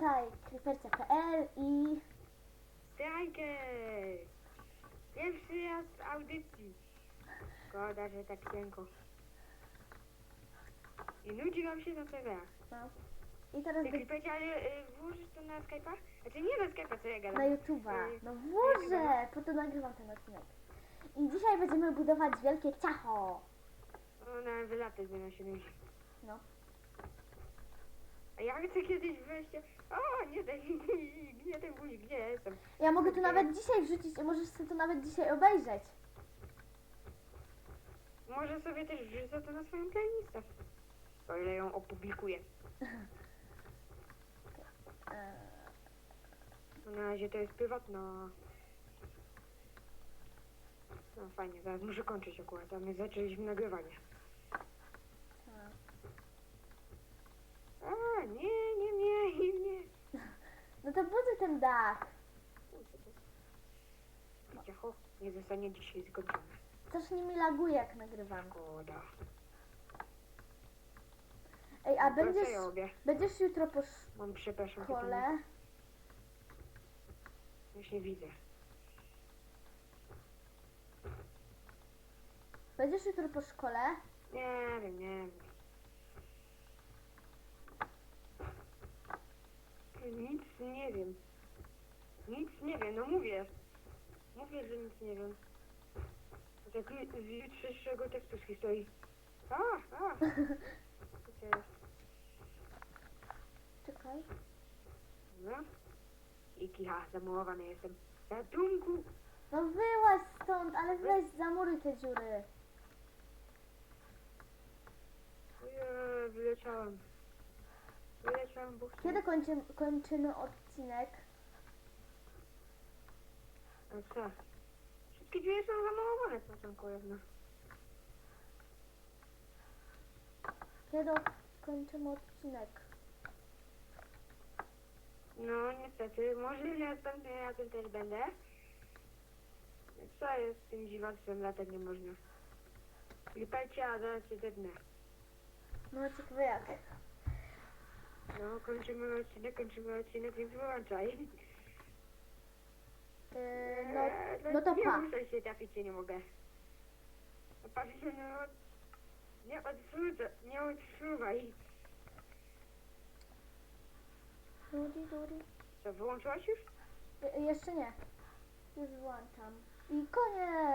tutaj creepercia.pl i Strajkę! Pierwszy raz w audycji. Szkoda, że tak cienko. I nudzi wam się na TV. no. I teraz Jak by, y, włożysz to na Skype'a? Znaczy nie na Skype'a, co ja gadam. na YouTube'a. Y, No włożę, po to nagrywam ten odcinek. I dzisiaj będziemy budować wielkie ciacho. Ona wylatać będę się nudzi. No. A ja chcę kiedyś wejść. O, nie ten nie ten guzik, gdzie jestem? Ja mogę tu nawet dzisiaj wrzucić możesz sobie to nawet dzisiaj obejrzeć. Może sobie też wrzucę to na swoją playlistę. O ile ją opublikuję. Na razie to jest prywatna. No fajnie, zaraz muszę kończyć akurat, a my zaczęliśmy nagrywanie. tak. A, nie, nie, nie, nie, nie. No to buduj ten dach. Cicho, nie zostanie dzisiaj skończone. Strasznie mi laguje jak nagrywam. Szkoda. Ej, a będziesz, będziesz jutro po Mam, przepraszam, szkole? Już nie widzę. Będziesz jutro po szkole? Nie wiem, nie wiem. Nic nie wiem. Nie wiem, no mówię. Mówię, że nic nie wiem. Tak z jutrzejszego tekstu z historii. A, a. Co to jest? Czekaj. No. I kicha, zamurowany jestem. Ratunku! No wyłaź stąd, ale weź zamuruj te dziury. Ja wyleciałem. Wyleciałem, bo chcę. Kiedy kończymy, kończymy odcinek? A co? Wszystkie drzwi są zamalowane, tam kolejne. Kiedy kończymy odcinek? No niestety, może następnym razem też będę. Co jest z tym dziwactwem, latać nie można. Lipajcie, a zaraz się dednę. No ciekawe jak. No, kończymy odcinek, kończymy odcinek, więc wyłączaj. Yy, no, no to nie pa. muszę się trafić, nie mogę. No, Patrz się, no, nie odsuwaj, nie odsuwaj. Duri, duri. Co, wyłączyłaś już? Je- jeszcze nie. Już włączam. I koniec!